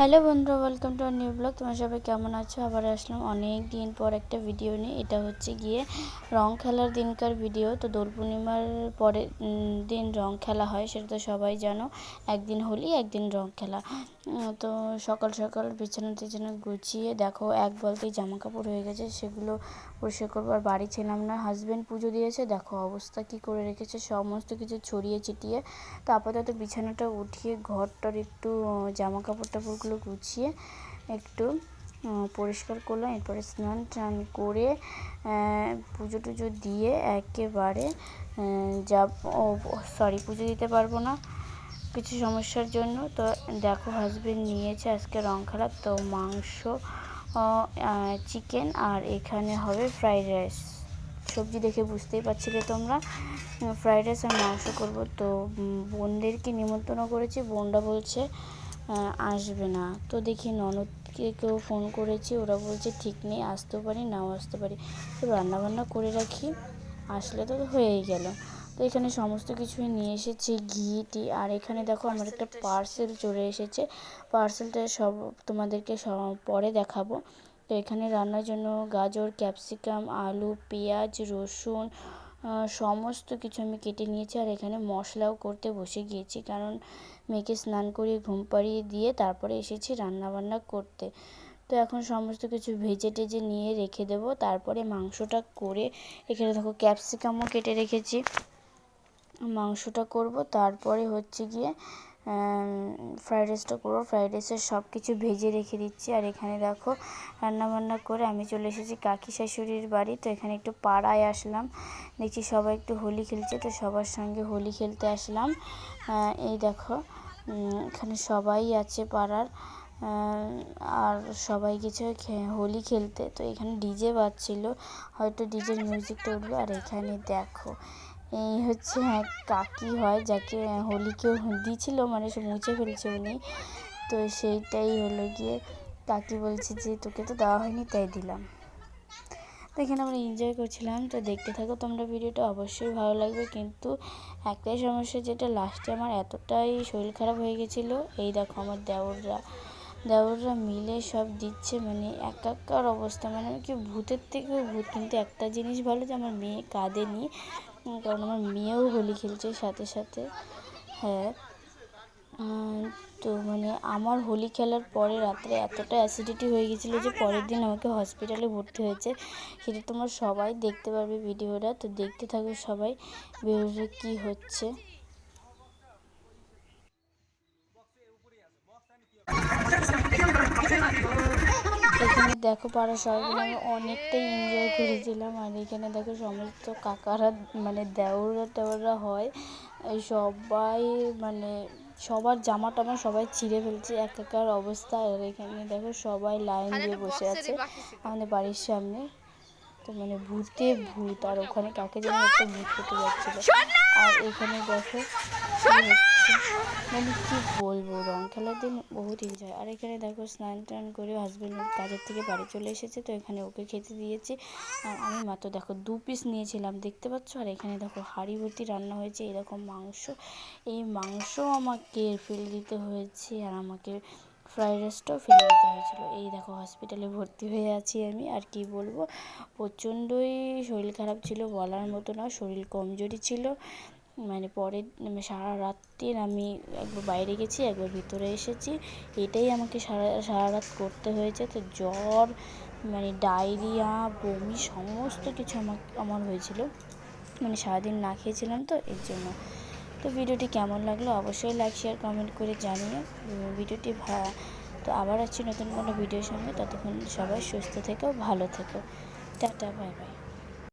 Hello বন্ধুরা welcome to our new blog তোমার সবাই কেমন আছো? আবার আসলাম অনেক দিন পর একটা ভিডিও নিয়ে। এটা হচ্ছে গিয়ে রং খেলার দিনকার ভিডিও তো দোল পূর্ণিমার পরে উম, দিন রং খেলা হয় সেটা তো সবাই জানো। একদিন হোলি একদিন রং খেলা। তো সকাল সকাল বিছানা টিছানা গুছিয়ে দেখো এক বলতেই জামা কাপড় হয়ে গেছে সেগুলো পরিষ্কার করব। আর বাড়ি ছিলাম না হাজব্যান্ড পুজো দিয়েছে দেখো অবস্থা কি করে রেখেছে সমস্ত কিছু ছড়িয়ে ছিটিয়ে তো আপাতত বিছানাটা উঠিয়ে ঘরটার একটু জামা কাপড় টাপড়গুলো গুছিয়ে একটু পরিষ্কার করলাম। এরপরে স্নান টান করে পুজো টুজো দিয়ে একেবারে ও সরি পুজো দিতে পারব না কিছু সমস্যার জন্য। তো দেখো হাজবেন্ড নিয়েছে আজকে রং খেলার তো মাংস চিকেন আর এখানে হবে ফ্রাইড রাইস সবজি দেখে বুঝতেই পারছিলে তোমরা। ফ্রাইড রাইস আর মাংস করব, তো বোনদেরকে নিমন্ত্রণ করেছি। বোনরা বলছে আসবে না। তো দেখি ননদকে কেউ ফোন করেছি ওরা বলছে ঠিক নেই আসতেও পারি নাও আসতে পারি। তো রান্নাবান্না করে রাখি আসলে তো হয়েই গেল। তো এখানে সমস্ত কিছুই নিয়ে এসেছি ঘি টি আর এখানে দেখো আমার একটা পার্সেল চলে এসেছে। পার্সেলটা সব তোমাদেরকে সব পরে দেখাবো। তো এখানে রান্নার জন্য গাজর ক্যাপসিকাম আলু পেঁয়াজ রসুন সমস্ত কিছু আমি কেটে নিয়েছি আর এখানে মশলাও করতে বসে গিয়েছি। কারণ মেয়েকে স্নান করিয়ে ঘুম পাড়িয়ে দিয়ে তারপরে এসেছি রান্না বান্না করতে। তো এখন সমস্ত কিছু ভেজে টেজে নিয়ে রেখে দেব। তারপরে মাংসটা করে এখানে দেখো ক্যাপসিকামও কেটে রেখেছি। মাংসটা করব। তারপরে হচ্ছে গিয়ে ফ্রাইড রাইসটা করব। ফ্রাইড রাইসের সব কিছু ভেজে রেখে দিচ্ছি। আর এখানে দেখো রান্না বান্না করে আমি চলে এসেছি কাকি শাশুড়ির বাড়ি। তো এখানে একটু পাড়ায় আসলাম। দেখছি সবাই একটু হোলি খেলছে, তো সবার সঙ্গে হোলি খেলতে আসলাম। এই দেখো এখানে সবাই আছে পাড়ার। আর সবাই খে- হোলি খেলতে। তো এখানে ডিজে বাজছিল। হয়তো ডিজের মিউজিকটা উঠবে। আর এখানে দেখো এই হচ্ছে এক কাকি হয় যাকে হোলি কেউ দিয়েছিল মানে সে মুছে ফেলছে উনি। তো সেইটাই হলো গিয়ে কাকি বলছে যে তোকে তো দেওয়া হয়নি, তাই দিলাম। তো এখানে আমরা এনজয় করছিলাম, তো দেখতে থাকো তোমরা ভিডিওটা, অবশ্যই ভালো লাগবে। কিন্তু একটাই সমস্যা, যেটা লাস্টে আমার এতটাই শরীর খারাপ হয়ে গেছিল, এই দেখো আমার দেওররা। দেওররা মিলে সব দিচ্ছে মানে একাকার অবস্থা। মানে কি ভূতের থেকেও ভূত, কিন্তু একটা জিনিস ভালো যে আমার মেয়ে কাঁদেনি কারণ আমার মেয়েও হোলি খেলছে সাথে সাথে। হ্যাঁ। তো মানে আমার হোলি খেলার পরে রাত্রে এতটা অ্যাসিডিটি হয়ে গেছিল যে পরের দিন আমাকে হসপিটালে ভর্তি হয়েছে। সেটা তোমরা সবাই দেখতে পারবে ভিডিওটা। তো দেখতে থাকো সবাই ভিডিওটা কী হচ্ছে। দেখো পাড়া সবাই আমি অনেকটাই এনজয় করেছিলাম। আর এখানে দেখো সমস্ত কাকারা মানে দেওরা টেওরা হয়। সবাই মানে সবার জামা টামা সবাই ছিঁড়ে ফেলছে এক একার অবস্থা। আর এখানে দেখো সবাই লাইন দিয়ে বসে আছে আমাদের বাড়ির সামনে। মানে ভূতে ভূত আর ওখানে কাকে যেন একটা ভূত কেটে যাচ্ছিল। আর এখানে দেখো মানে কি বলব রং খেলার দিন বহুত এনজয় আর এখানে দেখো স্নান টান করে হাজবেন্ড কাজের থেকে বাড়ি চলে এসেছে তো এখানে ওকে খেতে দিয়েছি। আর আমি মাত্র দেখো দু পিস নিয়েছিলাম দেখতে পাচ্ছ? আর এখানে দেখো হাঁড়ি ভর্তি রান্না হয়েছে এরকম মাংস। এই মাংস আমাকে ফেলে দিতে হয়েছে আর আমাকে ফ্রাইড রাইসটাও ফেলে দিতে হয়েছিল। এই দেখো হসপিটালে ভর্তি হয়ে আছি আমি, আর কি বলব? প্রচণ্ডই শরীর খারাপ ছিল, বলার মতো না, শরীর কমজোরি ছিল। মানে পরের মানে সারা রাত্রির আমি একবার বাইরে গেছি, একবার ভিতরে এসেছি। এটাই আমাকে সারা সারা রাত করতে হয়েছে। তো জ্বর মানে ডায়রিয়া, বমি, সমস্ত কিছু আমার আমার হয়েছিল। মানে সারাদিন না খেয়েছিলাম তো, এর জন্য। তো ভিডিওটি কেমন লাগল অবশ্যই লাইক শেয়ার কমেন্ট করে জানিয়ে ভিডিওটি তো আবার আসছি নতুন কোনো ভিডিওর সঙ্গে। ততক্ষণ সবাই সুস্থ থেকো, ভালো থেকো। Tata bye bye